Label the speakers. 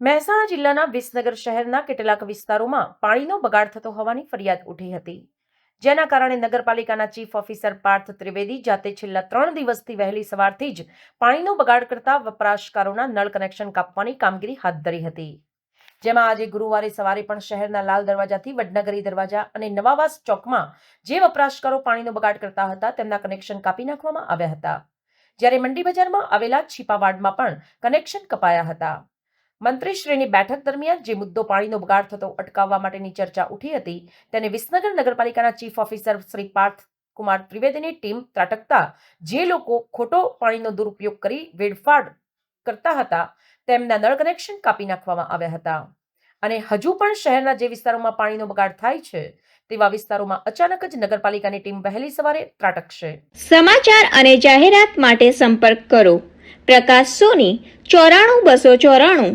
Speaker 1: મહેસાણા જિલ્લાના વિસનગર શહેરના કેટલાક વિસ્તારોમાં પાણીનો બગાડ થતો હોવાની ફરિયાદ ઉઠી હતી. જેના કારણે નગરપાલિકાના ચીફ ઓફિસર પાર્થ ત્રિવેદી જાતે છેલ્લા ત્રણ દિવસથી વહેલી સવારથી જ પાણીનો બગાડ કરતા વપરાશકારોના નળ કનેક્શન કાપવાની કામગીરી હાથ ધરી હતી. જેમાં આજે ગુરુવારે સવારે પણ શહેરના લાલ દરવાજાથી વડનગરી દરવાજા અને નવાવાસ ચોકમાં જે વપરાશકારો પાણીનો બગાડ કરતા હતા તેમના કનેક્શન કાપી નાખવામાં આવ્યા હતા. જ્યારે મંડી બજારમાં આવેલા છીપાવાડમાં પણ કનેક્શન કપાયા હતા. મંત્રીશ્રીની બેઠક દરમિયાન જે મુદ્દો પાણીનો બગાડ થતો અટકાવવા માટેની ચર્ચા ઉઠી હતી, તેને વિસનગર નગરપાલિકાના ચીફ ઓફિસર શ્રી પાર્થ કુમાર ત્રિવેદીની ટીમ ત્રાટકતા, જે લોકો ખોટો પાણીનો દુરુપયોગ કરી વેડફાડ કરતા હતા, તેમના નળ કનેક્શન કાપી નાખવામાં આવ્યા હતા. અને હજુ પણ શહેરના જે વિસ્તારોમાં પાણીનો બગાડ થાય છે, તેવા વિસ્તારોમાં અચાનક જ નગરપાલિકાની ટીમ વહેલી સવારે ત્રાટકશે.
Speaker 2: સમાચાર અને જાહેરાત માટે સંપર્ક કરો. પ્રકાશ સોની, ચોરાણું બસો ચોરાણું.